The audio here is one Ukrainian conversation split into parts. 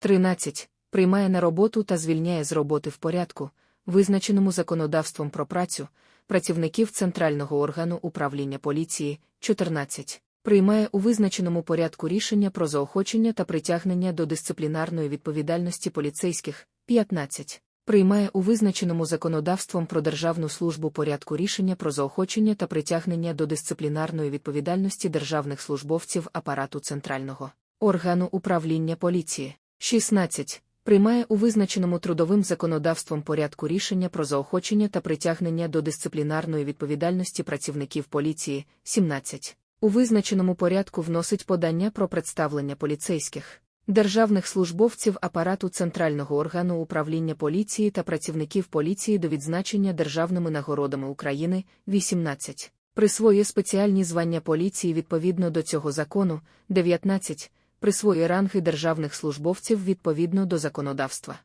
13. Приймає на роботу та звільняє з роботи в порядку, визначеному законодавством про працю, працівників Центрального органу управління поліції 14. Приймає у визначеному порядку рішення про заохочення та притягнення до дисциплінарної відповідальності поліцейських 15. Приймає у визначеному законодавством про державну службу порядку рішення про заохочення та притягнення до дисциплінарної відповідальності державних службовців апарату Центрального органу управління поліції 16. Приймає у визначеному трудовим законодавством порядку рішення про заохочення та притягнення до дисциплінарної відповідальності працівників поліції 17. У визначеному порядку вносить подання про представлення поліцейських, державних службовців апарату Центрального органу управління поліції та працівників поліції до відзначення державними нагородами України 18. Присвоює спеціальні звання поліції відповідно до цього закону 19 присвоює ранги державних службовців відповідно до законодавства.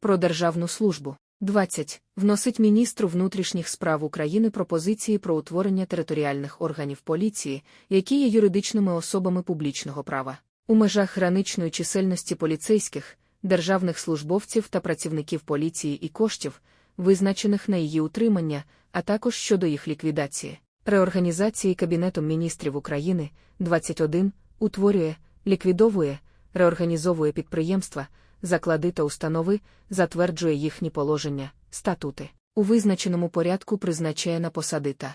Про державну службу 20. Вносить міністру внутрішніх справ України пропозиції про утворення територіальних органів поліції, які є юридичними особами публічного права. У межах граничної чисельності поліцейських, державних службовців та працівників поліції і коштів, визначених на її утримання, а також щодо їх ліквідації. Реорганізації Кабінетом міністрів України 21 утворює, ліквідовує, реорганізовує підприємства, заклади та установи, затверджує їхні положення, статути, у визначеному порядку призначає на посади та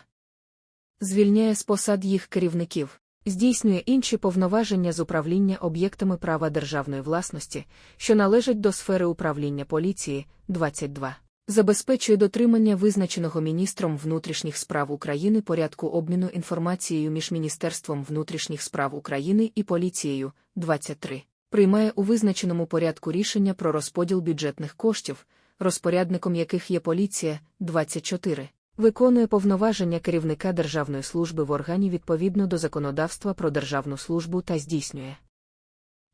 звільняє з посад їх керівників, здійснює інші повноваження з управління об'єктами права державної власності, що належать до сфери управління поліції 22. Забезпечує дотримання визначеного міністром внутрішніх справ України порядку обміну інформацією між Міністерством внутрішніх справ України і поліцією 23. Приймає у визначеному порядку рішення про розподіл бюджетних коштів, розпорядником яких є поліція 24. Виконує повноваження керівника Державної служби в органі відповідно до законодавства про державну службу та здійснює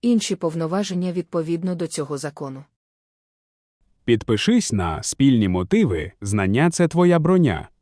інші повноваження відповідно до цього закону. Підпишись на спільні мотиви, знання це твоя броня.